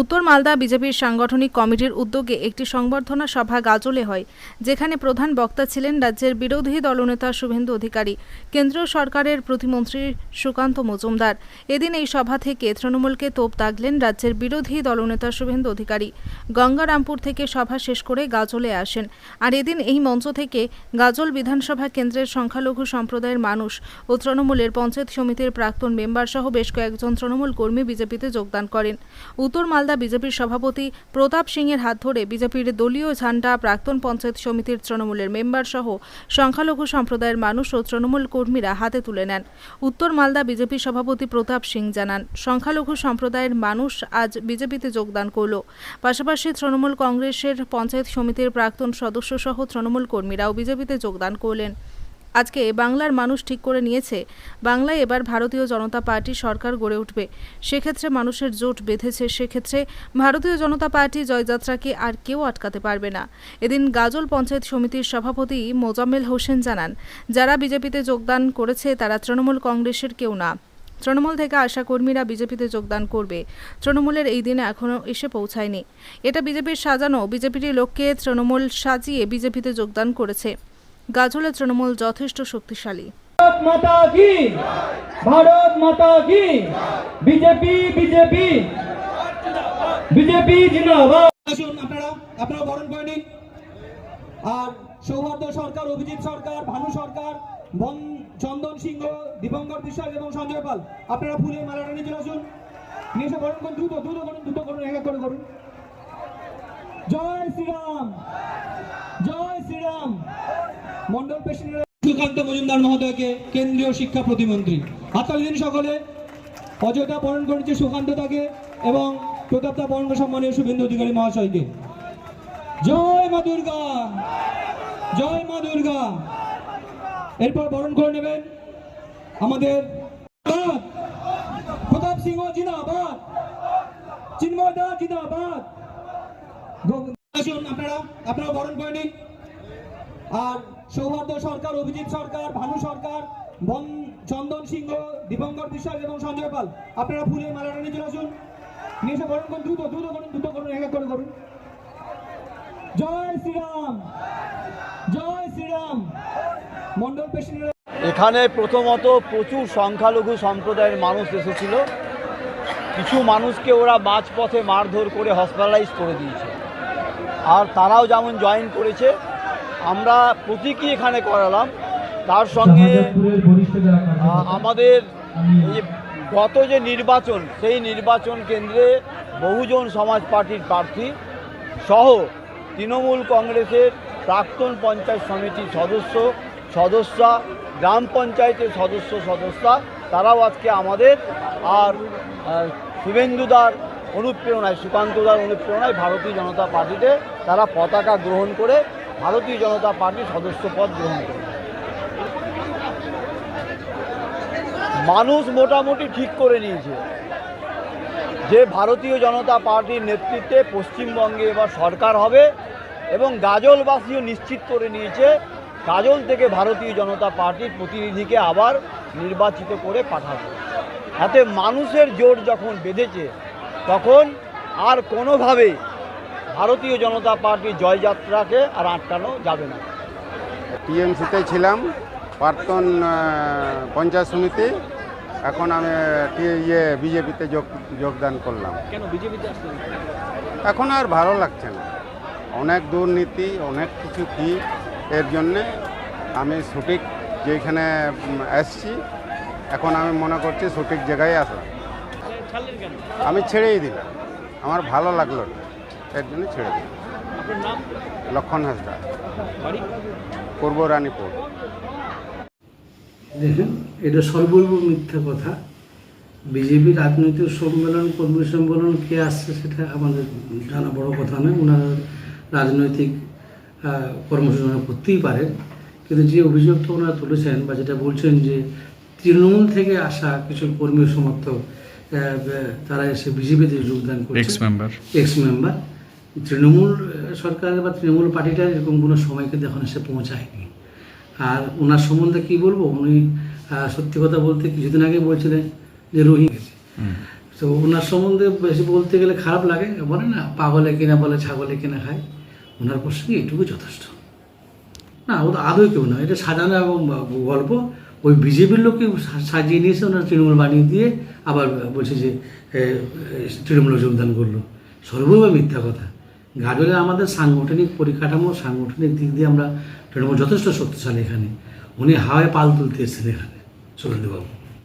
উত্তর মালদা বিজেপির সাংগঠনিক কমিটির উদ্যোগে একটি সংবর্ধনা সভা গাজলে হয়, যেখানে প্রধান বক্তা ছিলেন রাজ্যের বিরোধী দলনেতা শুভেন্দু অধিকারী, কেন্দ্রীয় সরকারের প্রতিমন্ত্রী সুকান্ত মজুমদার। এদিন এই সভা থেকে তৃণমূলকে তোপ দাগলেন রাজ্যের বিরোধী দলনেতা শুভেন্দু অধিকারী। গঙ্গারামপুর থেকে সভা শেষ করে গাজলে আসেন। আর এদিন এই মঞ্চ থেকে গাজল বিধানসভা কেন্দ্রের সংখ্যালঘু সম্প্রদায়ের মানুষ ও তৃণমূলের পঞ্চায়েত সমিতির প্রাক্তন মেম্বার সহ বেশ কয়েকজন তৃণমূল কর্মী বিজেপিতে যোগদান করেন। উত্তর মালদা বিজেপির সভাপতি প্রতাপ সিংয়ের হাত ধরে বিজেপির দলীয় ঝান্ডা প্রাক্তন পঞ্চায়েত সমিতির তৃণমূলের মেম্বার সহ সংখ্যালঘু সম্প্রদায়ের মানুষ ও তৃণমূল কর্মীরা হাতে তুলে নেন। উত্তর মালদা বিজেপি সভাপতি প্রতাপ সিং জানান, সংখ্যালঘু সম্প্রদায়ের মানুষ আজ বিজেপিতে যোগদান করল। পাশাপাশি তৃণমূল কংগ্রেসের পঞ্চায়েত সমিতির প্রাক্তন সদস্য সহ তৃণমূল কর্মীরাও বিজেপিতে যোগদান করলেন। আজকে বাংলার মানুষ ঠিক করে নিয়েছে। বাংলায় এবার ভারতীয় জনতা পার্টি সরকার গড়ে উঠবে। সেক্ষেত্রে মানুষের জোট বেঁধেছে, সেক্ষেত্রে ভারতীয় জনতা পার্টি জয়যাত্রাকে আর কেউ আটকাতে পারবে না। এদিন গাজল পঞ্চায়েত সমিতির সভাপতি মোজাম্মেল হোসেন জানান, যারা বিজেপিতে যোগদান করেছে তারা তৃণমূল কংগ্রেসের কেউ না। তৃণমূল থেকে আশা কর্মীরা বিজেপিতে যোগদান করবে। তৃণমূলের এই দিনে এখনও এসে পৌঁছায়নি। এটা বিজেপির সাজানো, বিজেপির লোককে তৃণমূল সাজিয়ে বিজেপিতে যোগদান করেছে। গাজলে তৃণমূল যথেষ্ট শক্তিশালী। ভারত মাতা কি? BJP BJP. বিজেপি আসুন আপনারা আপনারা বরণ করে নিন। আর সৌহার্দ্য সরকার, অভিজিৎ সরকার, ভানু সরকার, বন, চন্দন সিংহ দীপঙ্কর বিশ্বাস এবং সঞ্জয় পাল, আপনারা ফুলের মালাটা নিয়ে চলে আসুন। নিয়ে এসে বরণ করুন, দ্রুত দ্রুত করুন দ্রুত করুন, এক এক করে করুন। জয় শ্রীরাম জয় শ্রীরাম। মন্ডল প্রেসিডেন্ট সুকান্ত মজুমদার মহোদয়কে কেন্দ্রীয় শিক্ষা প্রতিমন্ত্রী। হাততালি দিন সকলে অযোধ্যা বরণ করেছে সুকান্ত তাকে এবং প্রতাপদা বরণ সম্মানীয় শুভেন্দু অধিকারী মহাশয়কে। জয় মা দুর্গা! জয় মা দুর্গা! এরপর বরণ করে নেবেন আমাদের প্রতাপ। সিংহ জিন্দাবাদ। চিন্ময় দা জিন্দাবাদ। আপনারা আপনারা বরণ করে নিন। আর সৌহার্দ্য সরকার, অভিজিৎ সরকার, ভানু সরকার চন্দন সিংহ, দীপঙ্কর বিশ্বাস এবং সঞ্জয় পাল। আপনারা ফুলের মালাটা নিয়ে চলে আসুন। নিয়ে এসে করুন, দ্রুত দ্রুত করুন দ্রুত করুন, এক এক করে করুন জয় শ্রীরাম! জয় শ্রীরাম! মন্ডল এখানে প্রথমত প্রচুর সংখ্যালঘু সম্প্রদায়ের মানুষ এসেছিল। কিছু মানুষকে ওরা মাঝপথে মারধর করে হসপিটালাইজ করে দিয়েছে। আর তারাও যেমন জয়েন করেছে আমরা প্রতীকী এখানে করালাম। তার সঙ্গে আমাদের গত যে নির্বাচন সেই নির্বাচন কেন্দ্রে বহুজন সমাজ পার্টির প্রার্থী সহ তৃণমূল কংগ্রেসের প্রাক্তন পঞ্চায়েত সমিতির সদস্য সদস্যা গ্রাম পঞ্চায়েতের সদস্য সদস্যা তারাও আজকে আমাদের। আর শুভেন্দুদার অনুপ্রেরণায় সুকান্তদার অনুপ্রেরণায় ভারতীয় জনতা পার্টিতে তারা পতাকা গ্রহণ করে ভারতীয় জনতা পার্টির সদস্য পদ গ্রহণ করে। মানুষ মোটামুটি ঠিক করে নিয়েছে। যে ভারতীয় জনতা পার্টির নেতৃত্বে পশ্চিমবঙ্গে এবার সরকার হবে এবং গাজলবাসীও নিশ্চিত করে নিয়েছে, গাজল থেকে ভারতীয় জনতা পার্টির প্রতিনিধিকে আবার নির্বাচিত করে পাঠাবে। এতে মানুষের জোর যখন বেঁধেছে, তখন আর কোনোভাবে ভারতীয় জনতা পার্টির জয়যাত্রাকে আর আটকানো যাবে না। টিএমসিতে ছিলাম প্রাক্তন পঞ্চায়েত সমিতি এখন আমি ইয়ে বিজেপিতে যোগ যোগদান করলাম। কেন বিজেপিতে এখন আর ভালো লাগছে না। অনেক দুর্নীতি অনেক কিছু কি এর জন্যে আমি সঠিক যেখানে এসছি এখন আমি মনে করছি সঠিক জায়গায় আসলাম। আমি ছেড়েই দিলাম। আমার ভালো লাগল না। এর জন্য ছেড়ে নাম? লক্ষণ হাসদা পূর্ব রানীপুর। দেখেন এটা সর্বৈব মিথ্যা কথা। বিজেপি রাজনৈতিক সম্মেলন কর্মী সম্মেলন কে আসছে সেটা আমাদের জানা বড় কথা নয়। ওনারা রাজনৈতিক আহ, কর্মসূচি করতেই পারেন। কিন্তু যে অভিযোগটা ওনারা তুলেছেন বা যেটা বলছেন যে তৃণমূল থেকে আসা কিছু কর্মী সমর্থক আহ, তারা এসে বিজেপিতে যোগদান করছে ex member ex member Trinamool আহ, সরকারের বা তৃণমূল পার্টিটার এরকম কোনো সময়কে এখন এসে পৌঁছায়নি। আর ওনার সম্বন্ধে কি বলব? উনি সত্যি কথা বলতে কিছুদিন আগে বলছিলেন যে রোহিঙ্গা তো ওনার সম্বন্ধে বেশি বলতে গেলে খারাপ লাগে বলে না পাগলে কিনা বলে ছাগলে কিনা খায়। ওনার প্রসঙ্গে এটুকু যথেষ্ট। না ও তো আদৌ কেউ না। এটা সাজানো এবং গল্প ওই বিজেপির লোককে সাজিয়ে নিয়েছে ওনারা তৃণমূল বানিয়ে দিয়ে আবার বলছে যে তৃণমূলে যোগদান করল। সর্বৈব মিথ্যা কথা। গাজলে আমাদের সাংগঠনিক পরিকাঠামো, সাংগঠনিক দিক দিয়ে আমরা যথেষ্ট শক্তিশালী এখানে। উনি হাওয়ায় পাল তুলতে এসেছেন এখানে সুরেন্দ্রবাবু